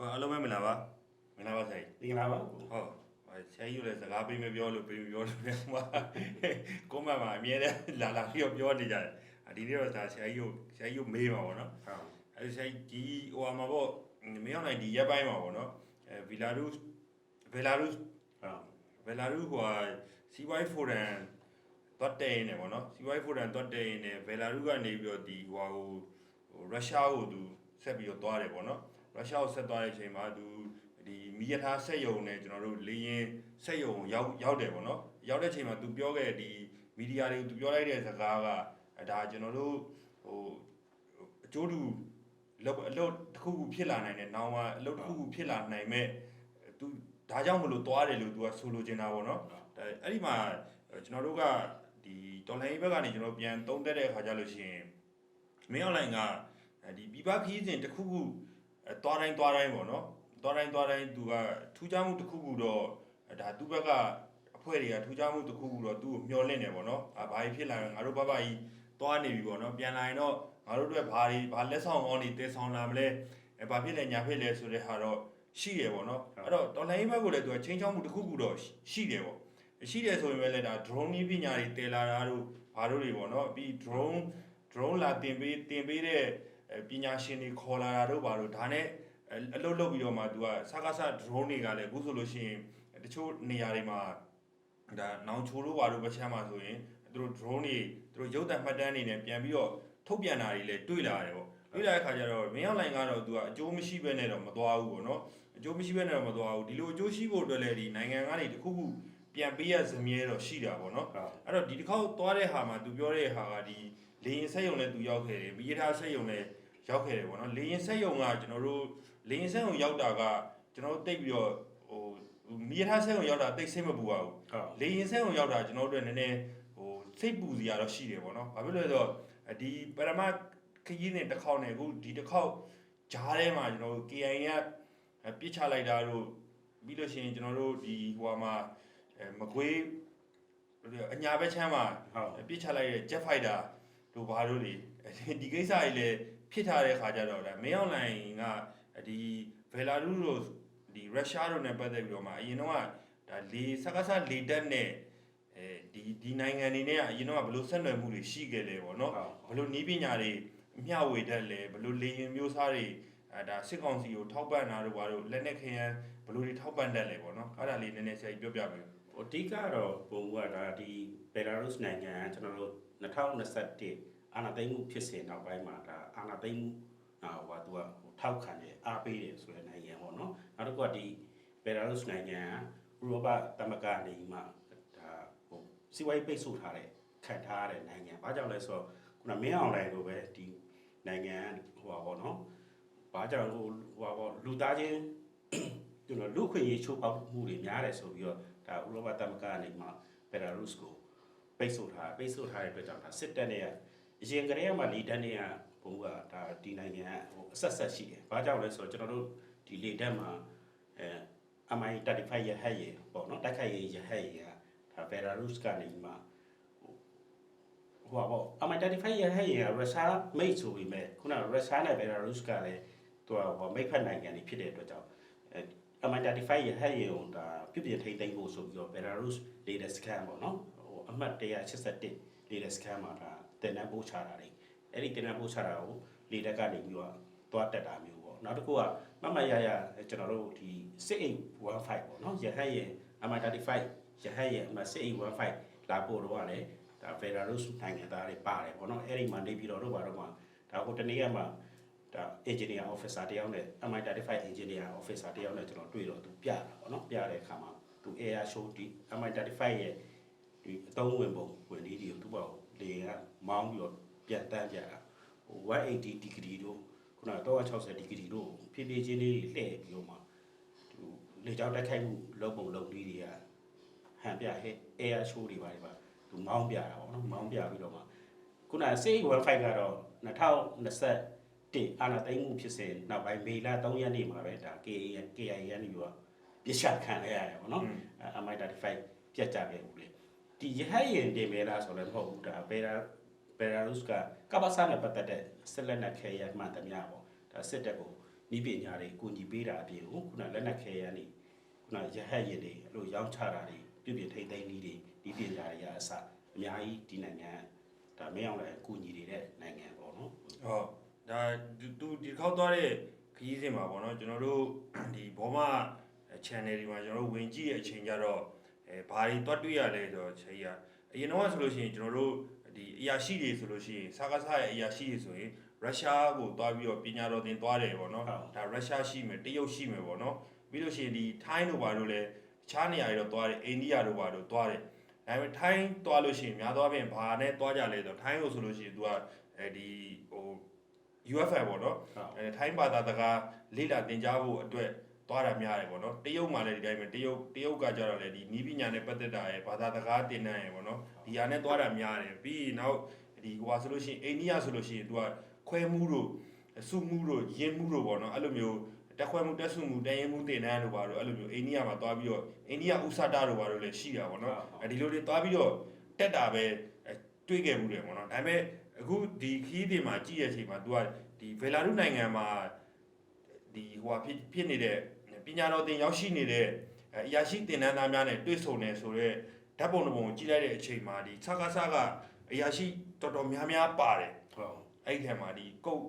ဟောအားလုံးပဲမင်္ဂလာပါမင်္ဂလာပါဆိုင်ဒီကလာပါကိုဟုတ်ဟောဆရာကြီးကိုလည်းစကားပေးမပြောလို့ပေးမပြောလို့လည်းဟိုကွန်မန့်မှာအမြဲတမ်းလာလာပြီးတော့ပြောနေကြတယ်အဒီနေ့တော့ဒါဆရာကြီးကိုဆရာကြီးကိုမေးပါဘောနော်ဟုတ်အဲဆရာကြီးဒီဟိုမှာပေါ့မင်းအောင်နိုင်ဒီရက်ပိုင်းမှာပေါ့နော်အဲဗီလာရုစ်ဘယ်လာရုစ်ဟုတ်ဘယ်လာရုစ်ဟိုစီဝိုင်းဖိုရန်တော့တဲနေပေါ့နော်စီဝိုင်းဖိုရန်တော့တဲနေဘယ်လာရုစ်ကနေပြီးတော့ဒီဟိုဟိုရုရှားကိုသူဆက်ပြီးတော့သွားတယ်ပေါ့နော် ရုရှားကိုဆက်သွားတဲ့အချိန်မှာသူဒီမီရထားဆက်ယုံနဲ့ကျွန်တော်တို့လေရင်ဆက်ယုံရောက်ရောက်တယ်ပေါ့နော်ရောက်တဲ့အချိန်မှာသူပြောခဲ့ဒီမီဒီယာတွေကိုသူပြောလိုက်တဲ့စကားကဒါကျွန်တော်တို့ဟိုအကျိုးတူလောက်အလုပ်တစ်ခုခုဖြစ်လာနိုင်တယ်။နောင်မှာအလုပ်တစ်ခုခုဖြစ်လာနိုင်မဲ့သူဒါကြောင့်မလို့သွားတယ်လို့သူကဆိုလိုချင်တာပေါ့နော်။ဒါအဲ့ဒီမှာကျွန်တော်တို့ကဒီတော်လိုင်းဘက်ကနေကျွန်တော်ပြန်သုံးသက်တဲ့အခါကျလို့ရှိရင်မင်းအွန်လိုင်းကဒီပြပခီးစဉ်တစ်ခုခု သွားတိုင်းသွားတိုင်းပေါ့နော်။သွားတိုင်းသွားတိုင်းသူကထူးခြားမှုတစ်ခုခုတော့ဒါသူ့ဘက်ကအဖွဲ့တွေကထူးခြားမှုတစ်ခုခုတော့သူ့ကိုမျှော်လင့်နေပေါ့နော်။အာဘာကြီးဖြစ်လာရင်ငါတို့ဘဘကြီးသွားနေပြီပေါ့နော်။ပြန်လာရင်တော့ငါတို့အတွက်ဘာတွေဘာလက်ဆောင်ကောင်းတွေတည်ဆောင်လာမလဲ။အဲဘာဖြစ်လဲညာဖြစ်လဲဆိုတဲ့ဟာတော့ရှိတယ်ပေါ့နော်။အဲ့တော့တော်လိုင်းဘက်ကိုလည်းသူကချင်းချောင်းမှုတစ်ခုခုတော့ရှိတယ်ပေါ့။ရှိတယ်ဆိုရင်လည်းဒါ drone နည်းပညာတွေတည်လာတာတို့ဘာတို့တွေပေါ့နော်။ပြီး drone drone လာတင်ပေးတင်ပေးတဲ့ ပညာရှင်တွေခေါ်လာတာတို့ဘာတို့ဒါနဲ့အလုပ်လုပ်ပြီးတော့မှသူကစကားစ drone တွေကလည်းအခုဆိုလို့ရှိရင်တချို့နေရာတွေမှာဒါနောင်ချိုးတို့ဘာတို့ပဲချမ်းမှာဆိုရင်သူတို့ drone တွေသူတို့ရုပ်သံမှတ်တမ်းတွေနဲ့ပြန်ပြီးတော့ထုတ်ပြန်တာတွေလည်းတွေ့လာရတယ်ပေါ့တွေ့လာတဲ့ခါကျတော့မင်းအောင်လိုင်ကတော့သူကအကျိုးမရှိဘဲနဲ့တော့မသွားဘူးပေါ့နော်အကျိုးမရှိဘဲနဲ့တော့မသွားဘူးဒီလိုအကျိုးရှိဖို့အတွက်လည်းဒီနိုင်ငံကနေတခုခုပြန်ပေးရစမြဲတော့ရှိတာပေါ့နော်ဟုတ်အဲ့တော့ဒီတစ်ခေါက်သွားတဲ့ဟာမှာသူပြောတဲ့ဟာကဒီလေရင်ဆက်ယုံနဲ့သူရောက်ခဲ့တယ်မိရထားဆက်ယုံနဲ့ ရောက်ခဲ့တယ်ပေါ့နော်လေရင်ဆက်ယုံကကျွန်တော်တို့လေရင်ဆက်ယုံရောက်တာကကျွန်တော်တို့တိတ်ပြီးတော့ဟိုမိရထားဆက်ယုံရောက်တာတိတ်စိတ်မပူပါဘူးဟုတ်လေရင်ဆက်ယုံရောက်တာကျွန်တော်တို့အတွက်နည်းနည်းဟိုစိတ်ပူစရာတော့ရှိတယ်ပေါ့နော်ဘာဖြစ်လို့လဲဆိုတော့ဒီပရမတ်ခရီးနဲ့တစ်ခေါက်နဲ့အခုဒီတစ်ခေါက်ဂျားထဲမှာကျွန်တော်တို့ KI ကပြစ်ချလိုက်တာတို့ပြီးလို့ရှိရင်ကျွန်တော်တို့ဒီဟိုမှာအဲမကွေးအညာဘက်ချမ်းမှာဟုတ်ပြစ်ချလိုက်တဲ့ jet fighter တို့ဘာတို့တွေဒီကိစ္စကြီးလည်း ဖြစ်ထားတဲ့ခါကျတော့ဒါမင်းအောင်လိုင်ကဒီဘယ်လာရုတို့ဒီရုရှားတို့နဲ့ပတ်သက်ပြီးတော့မှအရင်တော့ကဒါလေစကားစလေတက်နဲ့အဲဒီဒီနိုင်ငံတွေနဲ့ကအရင်တော့ကဘယ်လိုဆက်နွယ်မှုတွေရှိခဲ့လဲပေါ့နော်ဟုတ်ဘယ်လိုနီးပညာတွေမျှဝေတတ်လဲဘယ်လိုလေရင်မျိုးစားတွေအဲဒါစစ်ကောင်စီကိုထောက်ပံ့တာတို့ဘာတို့လက်နက်ခဲယမ်းဘယ်လိုတွေထောက်ပံ့တတ်လဲပေါ့နော်အဲ့ဒါလေးနည်းနည်းဆရာကြီးပြောပြပေးဟိုအဓိကတော့ဘုံကဒါဒီဘယ်လာရုစ်နိုင်ငံကကျွန်တော်တို့2021 အာဏာသိမ်းမှုဖြစ်စဉ်နောက်ပိုင်းမှာဒါအာဏာသိမ်းမှုအာဟိုကသူကဟိုထောက်ခံတယ်အားပေးတယ်ဆိုတဲ့နိုင်ငံပေါ့နော်နောက်တစ်ခုကဒီဘယ်လာရုစ်နိုင်ငံကဥရောပသမဂ္ဂနေမှာဒါဟိုစီးပွားရေးပိတ်ဆို့ထားတဲ့ခံထားရတဲ့နိုင်ငံဘာကြောင့်လဲဆိုတော့ခုနမင်းအောင်လိုင်လိုပဲဒီနိုင်ငံဟိုပါပေါ့နော်ဘာကြောင့်ဟိုဟိုပါပေါ့လူသားချင်းကျွန်တော်လူခွင့်ရေးချိုးဖောက်မှုတွေများတယ်ဆိုပြီးတော့ဒါဥရောပသမဂ္ဂကနေမှဘယ်လာရုစ်ကိုပိတ်ဆို့ထားပိတ်ဆို့ထားတဲ့အတွက်ကြောင့်ဒါစစ်တပ်နဲ့ အရင်ကတည်းကမှလီတန်းတွေကဘုံကဒါဒီနိုင်ငံကဟိုအဆက်ဆက်ရှိတယ်။ဘာကြောင့်လဲဆိုတော့ကျွန်တော်တို့ဒီလေတက်မှာအဲ MI35 ရဟတ်ရေပေါ့နော်တိုက်ခိုက်ရေးရဟတ်ရေကဒါဘယ်လာရုစ်ကနေမှဟိုဟိုပါပေါ့ MI35 ရဟတ်ရေကရုရှားမိတ်ဆိုပေမဲ့ခုနကရုရှားနဲ့ဘယ်လာရုစ်ကလည်းသူကဟိုမိတ်ဖက်နိုင်ငံတွေဖြစ်တဲ့အတွက်ကြောင့် MI35 ရဟတ်ရေကိုဒါပြုပြင်ထိန်းသိမ်းဖို့ဆိုပြီးတော့ Belarus latest scan ပေါ့နော်ဟိုအမှတ်181 latest scan မှာဒါ တင်နန်းပို့ချတာတွေအဲ့ဒီတင်နန်းပို့ချတာကိုလေတက်ကနေပြီးတော့သွားတက်တာမျိုးပေါ့နောက်တစ်ခုကမမရရကျွန်တော်တို့ဒီ6815ပေါ့နော်ရဟတ်ရေ MI35 ရဟတ်ရေအမှတ်6815 လာပို့တော့ကလည်းဒါ Belarus နိုင်ငံသားတွေပါတယ်ပေါ့နော်အဲ့ဒီမှာနေပြီးတော့တို့ဘာတော့မှဒါဟိုတနေ့ကမှဒါ engineer officer တယောက်နဲ့ MI35 engineer officer တယောက်နဲ့ကျွန်တော်တွေ့တော့သူပြတာပေါ့နော်ပြတဲ့အခါမှာသူ air show ဒီ MI35 ရဲ့ဒီအသုံးဝင်ပုံဝင်ဒီဒီကိုသူ့ဘော လေကမောင်းပြီးတော့ပြန်တန်းပြတာဟို180 degree တို့ခုန360 degree တို့ဖြည်းဖြည်းချင်းလေးလှည့်ပြီးတော့မှသူလေကြောင်းတက်ခိုက်မှုလုပ်ပုံလုပ်လေးတွေကဟန်ပြဟဲ့ air show တွေပါတွေပါသူမောင်းပြတာပေါ့နော်မောင်းပြပြီးတော့မှခုန615 ကတော့2020တင်အာနာသိမ့်မှုဖြစ်စဉ်နောက်ပိုင်းမေလ3ရက်နေ့မှာပဲဒါ KA KIA ကနေပြီးတော့ပြစ်ချခံရရတယ်ပေါ့နော်အမိုက်35 ပြတ်ကြခဲ့ဘူးလေ ဒီရဟတ်ရင်တင်မဲလားဆိုလည်းမဟုတ်ဘူးဒါဘယ်လာဘယ်လာရုစ်ကကပ္ပစာနဲ့ပတ်သက်တဲ့စစ်လက်နက်ခဲရမှန်သမျှပေါ့ဒါစစ်တပ်ကိုဤပညာတွေကူညီပေးတာအပြင်ကိုခုနလက်နက်ခဲရန်နေခုနရဟတ်ရင်တွေအဲ့လိုရောင်းချတာတွေပြုပြင်ထိမ့်သိမ်းနည်းတွေဒီပညာတွေကအစအများကြီးဒီနိုင်ငံဒါမင်းအောင်လည်းကူညီနေတဲ့နိုင်ငံပေါ့နော်ဟုတ်ဒါသူဒီခေါက်သွားတဲ့ခရီးစဉ်မှာပေါ့နော်ကျွန်တော်တို့ဒီဘောမ channel ဒီမှာကျွန်တော်တို့ဝင်ကြည့်တဲ့အချိန်ကျတော့ အဲဘာတွေတွတ်တွေ့ရလဲဆိုတော့ချိန်ရအရင်တော့ဆိုလို့ရှိရင်ကျွန်တော်တို့ဒီအရာရှိတွေဆိုလို့ရှိရင်စကားစားရဲ့အရာရှိတွေဆိုရင်ရုရှားကိုတွားပြီးတော့ပညာတော်သင်သွားတယ်ပေါ့နော်ဟုတ်ဒါရုရှားရှိမယ်တရုတ်ရှိမယ်ပေါ့နော်ပြီးလို့ရှိရင်ဒီထိုင်းတို့ဘာတို့လဲတခြားနေရာတွေတော့သွားတယ်အိန္ဒိယတို့ဘာတို့သွားတယ်ဒါပေမဲ့ထိုင်းသွားလို့ရှိရင်များသောအားဖြင့်ဘာနဲ့သွားကြလဲဆိုတော့ထိုင်းကိုဆိုလို့ရှိရင် तू ကအဲဒီဟို UFL ပေါ့နော်ဟုတ်အဲထိုင်းဘာသာတကားလေ့လာသင်ကြားဖို့အတွက် သွားတာများတယ်ပေါ့နော်တရုတ်မှာလည်းဒီတိုင်းပဲတရုတ်တရုတ်ကကြတော့လေဒီနီးပညာနဲ့ပတ်သက်တာရယ်ဘာသာတကားသင်တန်းရယ်ပေါ့နော်ဒီဟာနဲ့သွားတာများတယ်ပြီးရင်နောက်ဒီဟိုဟာဆိုလို့ရှိရင်အိန္ဒိယဆိုလို့ရှိရင် तू ကခွဲမှုတို့စုမှုတို့ရင်းမှုတို့ပေါ့နော်အဲ့လိုမျိုးတက်ခွဲမှုတက်စုမှုတန်ရင်မှုသင်တန်းတို့ပါတော့အဲ့လိုမျိုးအိန္ဒိယမှာသွားပြီးတော့အိန္ဒိယဥစတာတို့ပါတော့လည်းရှိတာပေါ့နော်အဲဒီလိုတွေသွားပြီးတော့တက်တာပဲအဲတွေးခဲ့မှုတယ်ပေါ့နော်ဒါပေမဲ့အခုဒီခီးတွေမှာကြည့်ရတဲ့အချိန်မှာ तू ကဒီဘယ်လာရုနိုင်ငံမှာဒီဟိုဟာဖြစ်ဖြစ်နေတဲ့ ပညာတော်သင်ရောက်ရှိနေတဲ့အရာရှိသင်တန်းသားများနဲ့တွေ့ဆုံနေဆိုတော့ဓာတ်ပုံတစ်ပုံကိုကြည့်လိုက်တဲ့အချိန်မှာဒီစကားစကအရာရှိတော်တော်များများပါတယ်ဟုတ်အဲ့ဒီထဲမှာဒီကုတ်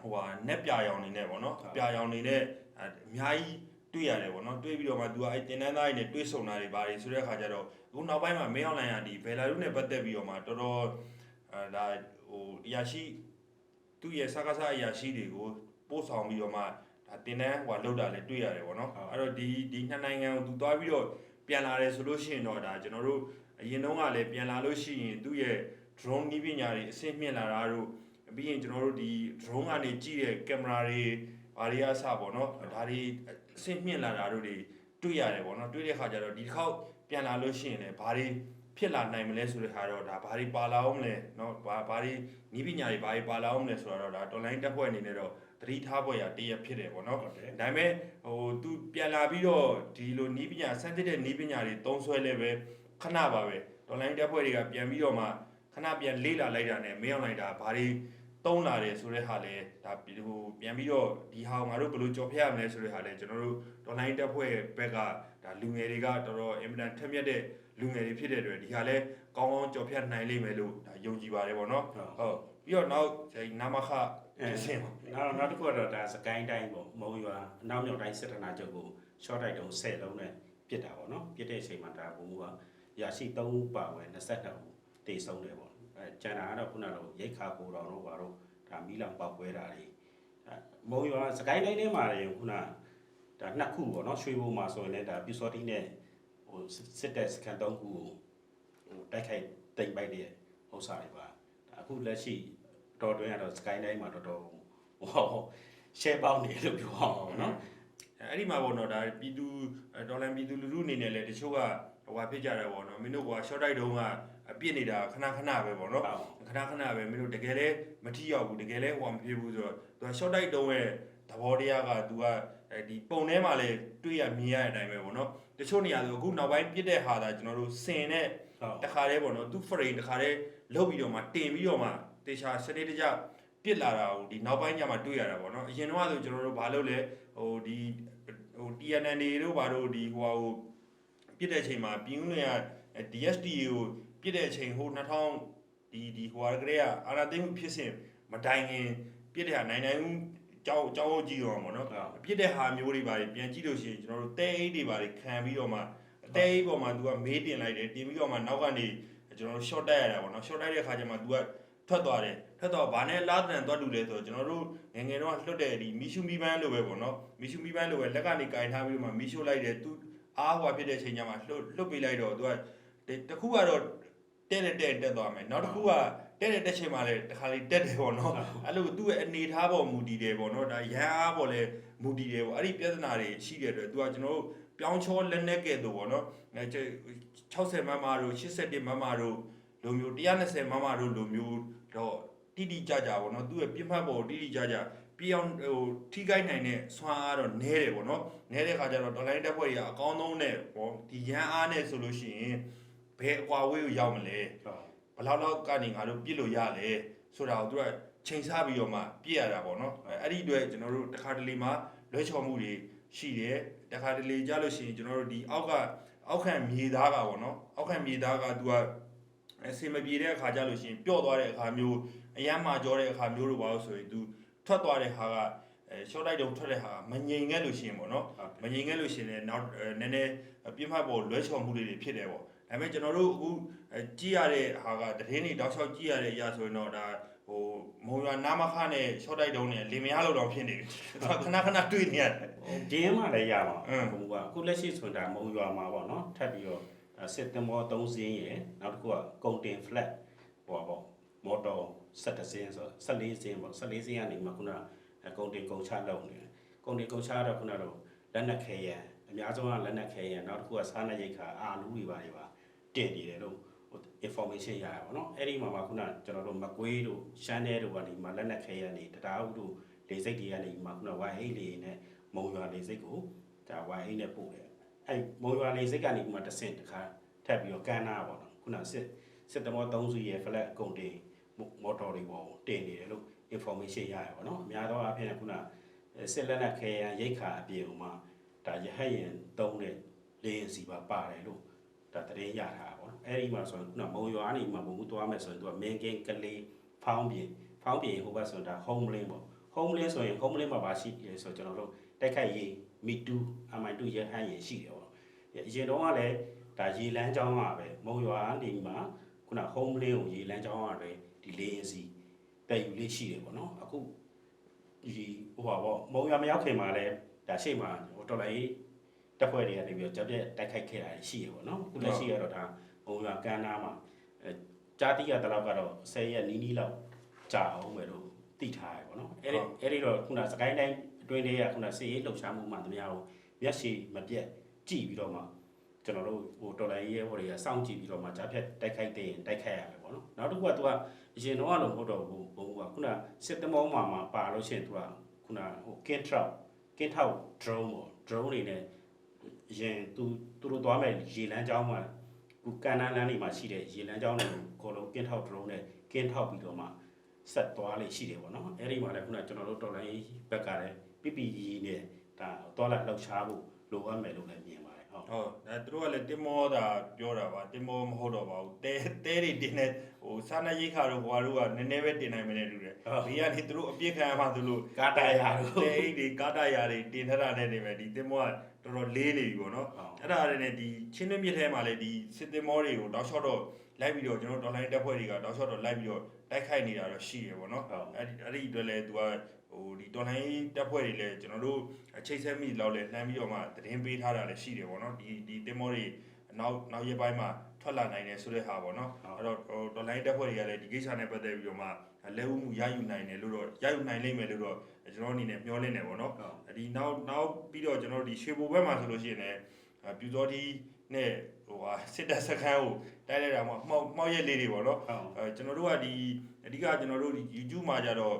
ဟိုဟာနက်ပြာရောင်နေနဲ့ပေါ့နော်ဟုတ်ပြာရောင်နေနဲ့အများကြီးတွေ့ရတယ်ပေါ့နော်တွေ့ပြီးတော့မှ तू ကအဲ့တင်တန်းသားတွေနဲ့တွေ့ဆုံတာတွေပါတယ်ဆိုတဲ့အခါကျတော့အခုနောက်ပိုင်းမှာမင်းအောင်လိုင်ကဒီဘယ်လာရုနဲ့ပတ်သက်ပြီးတော့မှတော်တော်အဲဒါဟိုအရာရှိသူ့ရဲ့စကားစအရာရှိတွေကိုပို့ဆောင်ပြီးတော့မှဒါ တင်တန်းဟိုလောက်တာလည်းတွေ့ရတယ်ပေါ့နော်အဲ့တော့ဒီဒီနှစ်နိုင်ငံကို तू သွားပြီးတော့ပြန်လာတယ်ဆိုလို့ရှိရင်တော့ဒါကျွန်တော်တို့အရင်တုန်းကလည်းပြန်လာလို့ရှိရင်သူ့ရဲ့ drone နည်းပညာတွေအဆင့်မြင့်လာတာတို့ ပြီးရင်ကျွန်တော်တို့ဒီ drone ကနေကြည့်တဲ့ကင်မရာတွေဘာတွေအစပေါ့နော်ဒါတွေအဆင့်မြင့်လာတာတို့တွေတွေ့ရတယ်ပေါ့နော်တွေ့တဲ့ခါကျတော့ဒီတစ်ခေါက်ပြန်လာလို့ရှိရင်လည်းဘာတွေဖြစ်လာနိုင်မလဲဆိုတဲ့ခါတော့ဒါဘာတွေပါလာအောင်မလဲเนาะဘာဘာတွေနီးပညာတွေဘာတွေပါလာအောင်မလဲဆိုတော့ဒါ online တက်ဖွဲ့အနေနဲ့တော့ သတိထားဖို့ရတရဖြစ်တယ်ပေါ့နော်ဟုတ်တယ်ဒါပေမဲ့ဟိုသူပြန်လာပြီးတော့ဒီလိုနီးပညာစမ်းသစ်တဲ့နီးပညာတွေသုံးဆွဲလဲပဲခဏပါပဲ online တက်ဖွဲ့တွေကပြန်ပြီးတော့မှခဏပြန်လေ့လာလိုက်တာနဲ့မင်းအောင်လိုက်တာဘာတွေတုံးလာတယ်ဆိုတဲ့ဟာလဲဒါဟိုပြန်ပြီးတော့ဒီဟာကိုငါတို့ဘယ်လိုကြော်ဖြတ်ရမလဲဆိုတဲ့ဟာလဲကျွန်တော်တို့ online တက်ဖွဲ့ဘက်ကဒါလူငယ်တွေကတော်တော်အင်မတန်ထက်မြက်တဲ့လူငယ်တွေဖြစ်တဲ့အတွက်ဒီဟာလဲကောင်းကောင်းကြော်ဖြတ်နိုင်လိမ့်မယ်လို့ဒါယုံကြည်ပါတယ်ဗောနော်ဟုတ်ဟုတ်ပြီးတော့နောက်ဒီနာမခ အဲရှင်းပါနောက်နောက်တစ်ခုကတော့ဒါစကိုင်းတိုင်းပေါ့မုံရွာအနောက်မြောက်တိုင်းစစ်ဌာနချုပ်ကို short တိုက်တုံး10လုံးနဲ့ပြစ်တာပေါ့နော်ပြစ်တဲ့အချိန်မှာဒါဘုံကရာရှိ3ဦးပါဝင်22ဦးတေဆုံးတယ်ပေါ့အဲကျန်တာကတော့ခုနကတော့ရိတ်ခါကိုတော်တို့ဘာလို့ဒါမီးလောင်ပေါက်ပွဲတာတွေအဲမုံရွာစကိုင်းတိုင်းထဲမှာလည်းခုနဒါနှစ်ခုပေါ့နော်ရွှေဘုံမှာဆိုရင်လည်းဒါပြူစောတိနဲ့ဟိုစစ်တဲ့စကန်3ခုကိုဟိုတိုက်ခိုက်တိမ်ပိုက်တဲ့ဥစ္စာတွေပါဒါအခုလက်ရှိ တော်တွင်းကတော့စကိုင်းတိုင်းမှာတော်တော်ဟော share ပေါင်းနေလို့ပြောအောင်နော်အဲ့ဒီမှာပေါ့နော်ဒါပြည်သူဒေါ်လာပြည်သူလူထုအနေနဲ့လည်းတချို့ကဟိုဟာဖြစ်ကြတယ်ပေါ့နော်မင်းတို့က short တိုက်တုံးကအပြစ်နေတာခဏခဏပဲပေါ့နော်ဟုတ်ခဏခဏပဲမင်းတို့တကယ်လဲမထီရောက်ဘူးတကယ်လဲဟိုမဖြစ်ဘူးဆိုတော့သူက short တိုက်တုံးရဲ့သဘောတရားက तू ကအဲဒီပုံထဲမှာလဲတွေ့ရမြင်ရတဲ့အတိုင်းပဲပေါ့နော်တချို့နေရာဆိုအခုနောက်ပိုင်းပြစ်တဲ့ဟာသာကျွန်တော်တို့စင်တဲ့ဟုတ်တခါတည်းပေါ့နော်သူ frame တခါတည်းလုတ်ပြီးတော့မှတင်ပြီးတော့မှ တေချာစနစ်တကျပြစ်လာတာကိုဒီနောက်ပိုင်းညမှာတွေ့ရတာပေါ့နော်အရင်တော့ဆိုကျွန်တော်တို့ဘာလုပ်လဲဟိုဒီဟို TNN တွေတို့ဘာတို့ဒီဟိုဟာဟိုပြစ်တဲ့အချိန်မှာပြင်းဦးလင်က DSTA ကိုပြစ်တဲ့အချိန်ဟို2000ဒီဒီဟိုဟာကလေးကအာနာသိမှုဖြစ်စဉ်မတိုင်ခင်ပြစ်တဲ့ဟာနိုင်နိုင်ဦးကြောင်းကြောင်းကြည့်တော့မှာပေါ့နော်ဟုတ်ပြစ်တဲ့ဟာမျိုးတွေပါပြန်ကြည့်လို့ရှိရင်ကျွန်တော်တို့တဲအိတ်တွေပါခံပြီးတော့မှအတဲအိတ်ပေါ်မှာ तू ကမေးတင်လိုက်တယ်တင်ပြီးတော့မှနောက်ကနေကျွန်တော်တို့ short တက်ရတာပေါ့နော် short တက်တဲ့အခါကျမှ तू က ထွက်သွားတယ်ထွက်သွားဘာနဲ့လားတန်သွားတူလဲဆိုတော့ကျွန်တော်တို့ငယ်ငယ်တော့လွတ်တဲ့ဒီမီရှူမီပန်းလိုပဲပေါ့နော်မီရှူမီပန်းလိုပဲလက်ကနေကင်ထားပြီးတော့မှမီရှူလိုက်တယ် तू အားဟွာဖြစ်တဲ့အချိန်ကျမှလွတ်လွတ်ပေးလိုက်တော့ तू ကတခုကတော့တဲ့တဲ့တဲ့တက်သွားမယ်နောက်တစ်ခုကတဲ့တဲ့တက်ချိန်မှလည်းတစ်ခါလေးတက်တယ်ပေါ့နော်အဲ့လိုသူ့ရဲ့အနေထားပေါ်မူတည်တယ်ပေါ့နော်ဒါရန်အားပေါ်လဲမူတည်တယ်ပေါ့အဲ့ဒီပြဿနာတွေရှိတဲ့အတွက်သူကကျွန်တော်တို့ပြောင်းချောလက်နဲ့ကဲ့သို့ပေါ့နော်အဲ60မမတို့81မမတို့ လိုမျိုး120မမတို့လိုမျိုးတော့တိတိကျကျပေါ့နော်သူ့ရဲ့ပြစ်မှတ်ပေါ်တိတိကျကျပြောင်းဟိုထိခိုက်နိုင်တဲ့ဆွမ်းအားတော့နည်းတယ်ပေါ့နော်နည်းတဲ့ခါကျတော့ online တက်ဖွဲ့တွေကအကောင်းဆုံးနဲ့ပေါ့ဒီရန်အားနဲ့ဆိုလို့ရှိရင်ဘယ်အကွာဝေးကိုရောက်မလဲဟုတ်ဘယ်လောက်လောက်ကနေငါတို့ပြစ်လို့ရလဲဆိုတာကိုသူကချိန်ဆပြီးတော့မှပြည့်ရတာပေါ့နော်အဲအဲ့ဒီအတွက်ကျွန်တော်တို့တစ်ခါတလေမှာလွဲချော်မှုတွေရှိတယ်တစ်ခါတလေကြားလို့ရှိရင်ကျွန်တော်တို့ဒီအောက်ကအောက်ခံမြေသားကပေါ့နော်အောက်ခံမြေသားကသူက အစင်မပြေတဲ့အခါကြလို့ရှိရင်ပျော့သွားတဲ့အခါမျိုးအယမ်းမာကြောတဲ့အခါမျိုးတို့ပါလို့ဆိုရင်သူထွက်သွားတဲ့ဟာကအဲ short လိုက်တုံထွက်တဲ့ဟာကမငြိမ်ခဲ့လို့ရှိရင်ပေါ့နော်မငြိမ်ခဲ့လို့ရှိရင်လည်းနောက်အဲနည်းနည်းပြင်းဖတ်ပေါ်လွဲချော်မှုတွေတွေဖြစ်တယ်ပေါ့ဒါပေမဲ့ကျွန်တော်တို့အခုအဲကြည့်ရတဲ့ဟာကတည်င်းတွေတောက်လျှောက်ကြည့်ရတဲ့အရာဆိုရင်တော့ဒါဟိုမုံရွာနာမခနဲ့ short တိုက်တုံးနဲ့လင်မယားလောက်တော့ဖြစ်နေပြီဒါခဏခဏတွေ့နေရတယ်ဒင်းမှလည်းရပါအင်းဘုံကအခုလက်ရှိဆိုတာမုံရွာမှာပေါ့နော်ထပ်ပြီးတော့အဲ စစ်တင်မော3စင်းရယ်နောက်တစ်ခုကကုန်တင် flat ဟိုပါပေါ့မော်တော်17စင်းဆို14စင်းပေါ့14စင်းကနေမှခုနအကုန်တင်ကုန်ချလောက်နေတယ်ကုန်တင်ကုန်ချတော့ခုနတော့လက်နက်ခဲရန်အများဆုံးကလက်နက်ခဲရန်နောက်တစ်ခုကစားနပ်ရိက္ခာအာလူတွေပါတွေပါတင်နေတယ်လို့ဟို information ရရပါတော့အဲ့ဒီမှာမှခုနကျွန်တော်တို့မကွေးတို့ရှမ်းတဲတို့ကနေမှလက်နက်ခဲရန်နေတရားဥတို့လေစိတ်တွေကနေမှခုနဝိုင်းအိတ်လေးနဲ့မုံရွာလေစိတ်ကိုဒါဝိုင်းအိတ်နဲ့ပို့တယ် အဲ့မုံရွာလေစိတ်ကနေမှတစ်ဆင့်တစ်ခါထပ်ပြီးတော့ကန်နာပေါ့နော်ခုနစစ်စစ်တမော3စုရဲ့ flat အကုန်တင်မော်တော်တွေပေါ့တင်နေတယ်လို့ information ရရပါတော့အများသောအားဖြင့်ခုနစစ်လက်နက်ခဲရန်ရိတ်ခါအပြင်မှာဒါရဟတ်ရင်တုံးတဲ့လေရင်စီပါပါတယ်လို့ဒါတရင်ရတာပေါ့နော်အဲ့ဒီမှာဆိုရင်ခုနမုံရွာနေမှာဘုံမှုသွားမယ်ဆိုရင်သူကမင်းကင်းကလေးဖောင်းပြင်ဖောင်းပြင်ဟိုဘက်ဆိုရင်ဒါ home link ပေါ့ home link ဆိုရင် home link မှာပါရှိတယ်ဆိုတော့ကျွန်တော်တို့တိုက်ခိုက်ရေး me too mi2 ရဟန်းရင်ရှိတယ်ပေါ့အရင်တော့ကလည်းဒါရေလန်းချောင်းကပဲမုံရွာနေမှာခုန home link ကိုရေလန်းချောင်းကပဲဒီလေးရင်စီတက်ယူလေးရှိတယ်ပေါ့နော်အခုဒီဟိုပါပေါ့မုံရွာမရောက်ခင်မှာလည်းဒါရှေ့မှာဟိုတော်လိုက်တက်ဖွဲ့တွေကနေပြီးတော့ကြောက်တဲ့တိုက်ခိုက်ခဲ့တာရှိရပေါ့နော်အခုလက်ရှိကတော့ဒါဘုံရွာကန်းနာမှာအဲကြားတိရတလောက်ကတော့10ရက်နီးနီးလောက်ကြာအောင်ပဲလို့ သိထားရပေါ့နော်အဲ့ဒီအဲ့ဒီတော့ခုနစကိုင်းတိုင်းအတွင်းတွေကခုနစီရေးလှုပ်ရှားမှုမှန်သမျှကိုမျက်ရှိမပြတ်ကြည့်ပြီးတော့မှကျွန်တော်တို့ဟိုတော်လိုင်းရဲဘော်တွေကစောင့်ကြည့်ပြီးတော့မှကြားဖြတ်တိုက်ခိုက်တဲ့ရင်တိုက်ခိုက်ရမယ်ပေါ့နော်နောက်တစ်ခုကသူကအရင်တော့ကတော့မဟုတ်တော့ဘူးဘုံကခုနစစ်တမောမှာမှာပါလို့ရှိရင်သူကခုနဟိုကင်းထရောက်ကင်းထောက် drone ပေါ့ drone တွေနဲ့ရင်သူသူတို့သွားမဲ့ရေလန်းကျောင်းမှာခုကန်နန်းလန်းလေးမှာရှိတဲ့ရေလန်းကျောင်းတွေကိုခေါ်လို့ကင်းထောက် drone နဲ့ကင်းထောက်ပြီးတော့မှ ဆက်သွားလေးရှိတယ်ပေါ့နော်အဲ့ဒီမှာလည်းခုနကကျွန်တော်တို့တော်လိုင်းဘက်ကလည်း PPE နဲ့ဒါသွားလာလှောက်ရှားဖို့လိုအပ်မယ်လို့လည်းမြင်ပါတယ်ဟုတ်ဟုတ်အဲသူတို့ကလည်းတင်မောတာပြောတာပါတင်မောမဟုတ်တော့ပါဘူးတဲတဲတွေတင်နေဟိုစာနာရိတ်ခါတို့ဘွားတို့ကနည်းနည်းပဲတင်နိုင်မနေတူတယ်ဒီကနေသူတို့အပြစ်ခံရမှသူတို့ကာတာယာတို့တဲအိတ်တွေကာတာယာတွေတင်ထတာနဲ့နေမယ်ဒီတင်မောကတော်တော်လေးနေပြီပေါ့နော်ဟုတ်အဲ့ဒါတွေနဲ့ဒီချင်းတွင်းမြစ်ထဲမှာလည်းဒီစစ်တင်မောတွေကိုတောက်လျှောက်တော့လိုက်ပြီးတော့ကျွန်တော်တို့ online တက်ဖွဲ့တွေကတောက်လျှောက်တော့လိုက်ပြီးတော့ တိုက်ခိုက်နေတာတော့ရှိရပေါ့နော်ဟုတ်အဲ့ဒီအဲ့ဒီအတွက်လည်းသူကဟိုဒီ online တက်ဖွဲ့တွေလည်းကျွန်တော်တို့အချိတ်ဆက်မိလောက်လည်းလှမ်းပြီးတော့မှသတင်းပေးထားတာလည်းရှိတယ်ပေါ့နော်ဒီဒီတင်မောတွေနောက်နောက်ရက်ပိုင်းမှာထွက်လာနိုင်တယ်ဆိုတဲ့ဟာပေါ့နော်ဟုတ်အဲ့တော့ဟို online တက်ဖွဲ့တွေကလည်းဒီကိစ္စနဲ့ပတ်သက်ပြီးတော့မှလက်ဦးမှုရယူနိုင်တယ်လို့တော့ရယူနိုင်လိမ့်မယ်လို့တော့ကျွန်တော်အနေနဲ့မျှော်လင့်နေပေါ့နော်ဟုတ်ဒီနောက်နောက်ပြီးတော့ကျွန်တော်တို့ဒီရွှေဘိုဘက်မှာဆိုလို့ရှိရင်လည်းအဲပြူစောတီနဲ့ ဟိုဟာစစ်တပ်စခန်းကိုတိုက်လိုက်တာမှမှောက်မှောက်ရက်လေးတွေပေါ့နော်ဟုတ်အဲကျွန်တော်တို့ကဒီအဓိကကျွန်တော်တို့ဒီ YouTube မှာကြတော့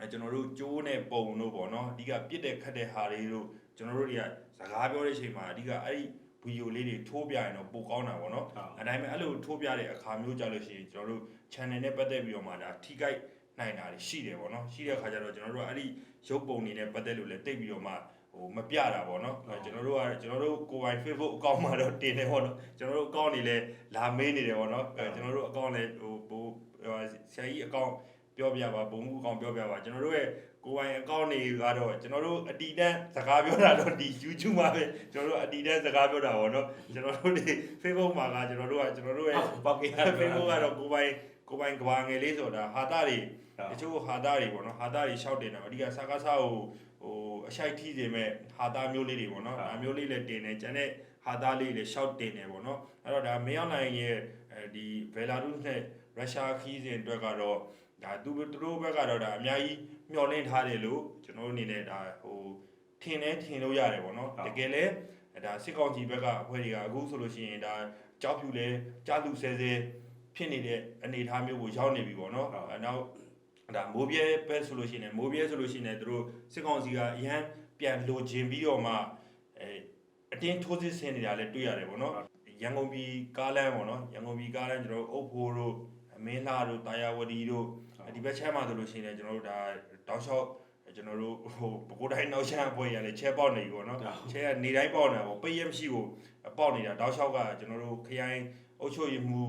အဲကျွန်တော်တို့ကြိုးနဲ့ပုံတို့ပေါ့နော်အဓိကပြစ်တဲ့ခတ်တဲ့ဟာတွေတို့ကျွန်တော်တို့တွေကစကားပြောတဲ့အချိန်မှာအဓိကအဲ့ဒီဗီဒီယိုလေးတွေထိုးပြရင်တော့ပိုကောင်းတာပေါ့နော်ဟုတ်အတိုင်းပဲအဲ့လိုထိုးပြတဲ့အခါမျိုးကြလို့ရှိရင်ကျွန်တော်တို့ channel နဲ့ပတ်သက်ပြီးတော့မှဒါထိခိုက်နိုင်တာတွေရှိတယ်ပေါ့နော်ရှိတဲ့အခါကျတော့ကျွန်တော်တို့ကအဲ့ဒီရုပ်ပုံတွေနဲ့ပတ်သက်လို့လည်းတိတ်ပြီးတော့မှ ဟိုမပြတာပေါ့နော်အဲကျွန်တော်တို့ကကျွန်တော်တို့ကိုယ်ပိုင် Facebook အကောင့်မှာတော့တင်တယ်ပေါ့နော်ကျွန်တော်တို့အကောင့်တွေလည်းလာမေးနေတယ်ပေါ့နော်အဲကျွန်တော်တို့အကောင့်လည်းဟိုဟိုဟိုဆရာကြီးအကောင့်ပြောပြပါဘုံမှုအကောင့်ပြောပြပါကျွန်တော်တို့ရဲ့ကိုယ်ပိုင်အကောင့်တွေကတော့ကျွန်တော်တို့အတီတန်းစကားပြောတာတော့ဒီ YouTube မှာပဲကျွန်တော်တို့အတီတန်းစကားပြောတာပေါ့နော်ကျွန်တော်တို့ဒီ Facebook မှာကကျွန်တော်တို့ကကျွန်တော်တို့ရဲ့ပေါက်ကေရ Facebook ကတော့ကိုယ်ပိုင်ကိုယ်ပိုင်ကဘာငယ်လေးဆိုတာဟာတာတွေတချို့ဟာတာတွေပေါ့နော်ဟာတာတွေရှောက်တင်တာအဓိကစကားစားကိုဟို အရှိုက်ထိစေမဲ့ဟာတာမျိုးလေးတွေပေါ့နော်ဒါမျိုးလေးလည်းတင်တယ်ကျန်တဲ့ဟာတာလေးလည်းရှောက်တင်တယ်ပေါ့နော်အဲ့တော့ဒါမင်းအောင်နိုင်ရဲ့အဲဒီဘယ်လာရုစ်နဲ့ရုရှားခီးစဉ်အတွက်ကတော့ဒါသူသူတို့ဘက်ကတော့ဒါအများကြီးမျှော်လင့်ထားတယ်လို့ကျွန်တော်တို့အနေနဲ့ဒါဟိုထင်နေထင်လို့ရတယ်ပေါ့နော်တကယ်လဲဒါစစ်ကောင်ကြီးဘက်ကအဖွဲ့တွေကအခုဆိုလို့ရှိရင်ဒါကြောက်ဖြူလဲကြားလူဆဲဆဲဖြစ်နေတဲ့အနေအထားမျိုးကိုရောက်နေပြီပေါ့နော်ဟုတ်အဲနောက် ဒါမိုးပြဲပဲဆိုလို့ရှိရင်မိုးပြဲဆိုလို့ရှိရင်သူတို့စစ်ကောင်စီကအရန်ပြန်လိုချင်ပြီးတော့မှအဲအတင်းထိုးစစ်ဆင်နေတာလည်းတွေ့ရတယ်ပေါ့နော်ရန်ကုန်ပြည်ကားလမ်းပေါ့နော်ရန်ကုန်ပြည်ကားလမ်းကျွန်တော်တို့အုပ်ဖိုးတို့အမင်းလှတို့တာယာဝတီတို့ဒီဘက်ချမ်းမှာဆိုလို့ရှိရင်လည်းကျွန်တော်တို့ဒါတောက်လျှောက်ကျွန်တော်တို့ဟိုပကိုးတိုင်းနောက်ချမ်းအပွဲရလည်းချဲပေါက်နေပြီပေါ့နော်ချဲကနေတိုင်းပေါက်နေတာပေါ့ပိတ်ရမရှိကိုပေါက်နေတာတောက်လျှောက်ကကျွန်တော်တို့ခရိုင်အုပ်ချုပ်ရေးမှု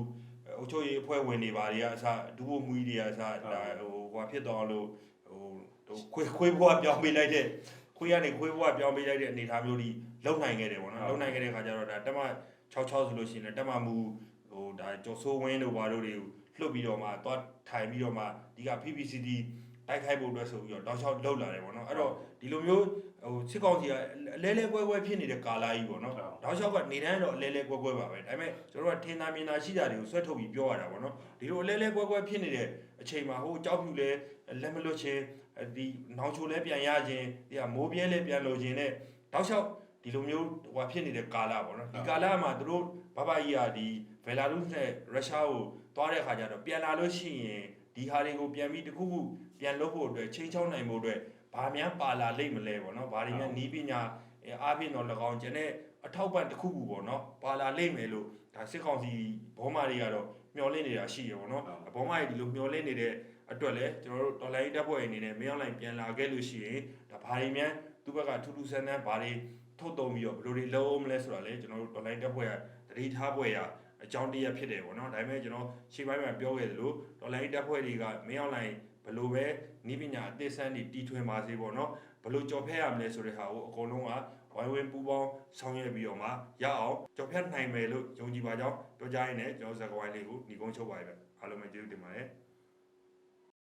အုပ်ချုပ်ရေးအဖွဲ့ဝင်တွေပါတွေကအစဒူဘမူကြီးတွေကအစဒါဟိုဟိုဖြစ်တော့လို့ဟိုခွေးခွေးဘွားပြောင်းပေးလိုက်တဲ့ခွေးကနေခွေးဘွားပြောင်းပေးလိုက်တဲ့အနေအထားမျိုးကြီးလုံနိုင်ခဲ့တယ်ပေါ့နော်လုံနိုင်ခဲ့တဲ့ခါကျတော့ဒါတက်မ66ဆိုလို့ရှိရင်တက်မမူဟိုဒါကျော်စိုးဝင်းတို့ဘာတို့တွေကိုလှုပ်ပြီးတော့မှသွားထိုင်ပြီးတော့မှဒီက PPCD တိုက်ခိုက်ဖို့အတွက်ဆိုပြီးတော့တောက်လျှောက်လှုပ်လာတယ်ပေါ့နော်အဲ့တော့ဒီလိုမျိုးဟိုစစ်ကောင်စီကအလဲလဲကွဲကွဲဖြစ်နေတဲ့ကာလာကြီးပေါ့နော်တောက်လျှောက်ကနေတိုင်းတော့အလဲလဲကွဲကွဲပါပဲဒါပေမဲ့ကျွန်တော်တို့ကထင်သာမြင်သာရှိတာတွေကိုဆွဲထုတ်ပြီးပြောရတာပေါ့နော်ဒီလိုအလဲလဲကွဲကွဲဖြစ်နေတဲ့အချိန်မှာဟိုကြောက်ဖြူလဲလက်မလွတ်ချင်းဒီနောင်ချိုလဲပြန်ရခြင်းဒီကမိုးပြဲလဲပြန်လို့ခြင်းနဲ့တောက်လျှောက်ဒီလိုမျိုးဟိုဖြစ်နေတဲ့ကာလာပေါ့နော်ဒီကာလာမှာသူတို့ဘဘကြီးကဒီဘယ်လာရုစ်နဲ့ရုရှားကိုသွားတဲ့ခါကျတော့ပြန်လာလို့ရှိရင် ဒီဟာတွေကိုပြန်ပြီးတစ်ခုခုပြန်လုပ်ဖို့အတွက်ချိန်ချောင်းနိုင်ဖို့အတွက်ဘာများပါလာလိမ့်မလဲပေါ့နော်ဘာတွေများနီးပညာအားဖြင့်တော့၎င်းကျန်တဲ့အထောက်ပံ့တစ်ခုခုပေါ့နော်ပါလာလိမ့်မယ်လို့ဒါစစ်ကောင်စီဘောမာတွေကတော့မျှော်လင့်နေတာရှိရပေါ့နော်ဘောမာတွေဒီလိုမျှော်လင့်နေတဲ့အတွက်လည်းကျွန်တော်တို့တော်လိုင်းတပ်ဖွဲ့အနေနဲ့မင်းအောင်လိုင်းပြန်လာခဲ့လို့ရှိရင်ဒါဘာတွေများသူ့ဘက်ကထူးထူးဆန်းဆန်းဘာတွေထုတ်တုံးပြီးတော့ဘယ်လိုတွေလုပ်အောင်မလဲဆိုတာလည်းကျွန်တော်တို့တော်လိုင်းတပ်ဖွဲ့ကတတိထားဖွဲ့ရ အကြောင်းတရားဖြစ်တယ်ပေါ့နော်ဒါပေမဲ့ကျွန်တော်ရှေ့ပိုင်းမှာပြောခဲ့သလိုဒေါ်လာရေးတပ်ဖွဲ့တွေကမင်းအောင်လိုင်းဘလို့ပဲနီးပညာအသစ်ဆန်းတွေတီထွင်ပါစေပေါ့နော်ဘလို့ကြော်ဖက်ရမလဲဆိုတဲ့ဟာကိုအကုန်လုံးကဝိုင်းဝန်းပူးပေါင်းဆောင်ရွက်ပြီးတော့မှရအောင်ကြော်ဖက်နိုင်မယ်လို့ယုံကြည်ပါကြောင်းပြောကြရင်းနဲ့ကျွန်တော်ဇက်ကွိုင်းလေးကိုညီကုန်းချုပ်ပါရပဲအားလုံးပဲကျေးဇူးတင်ပါတယ်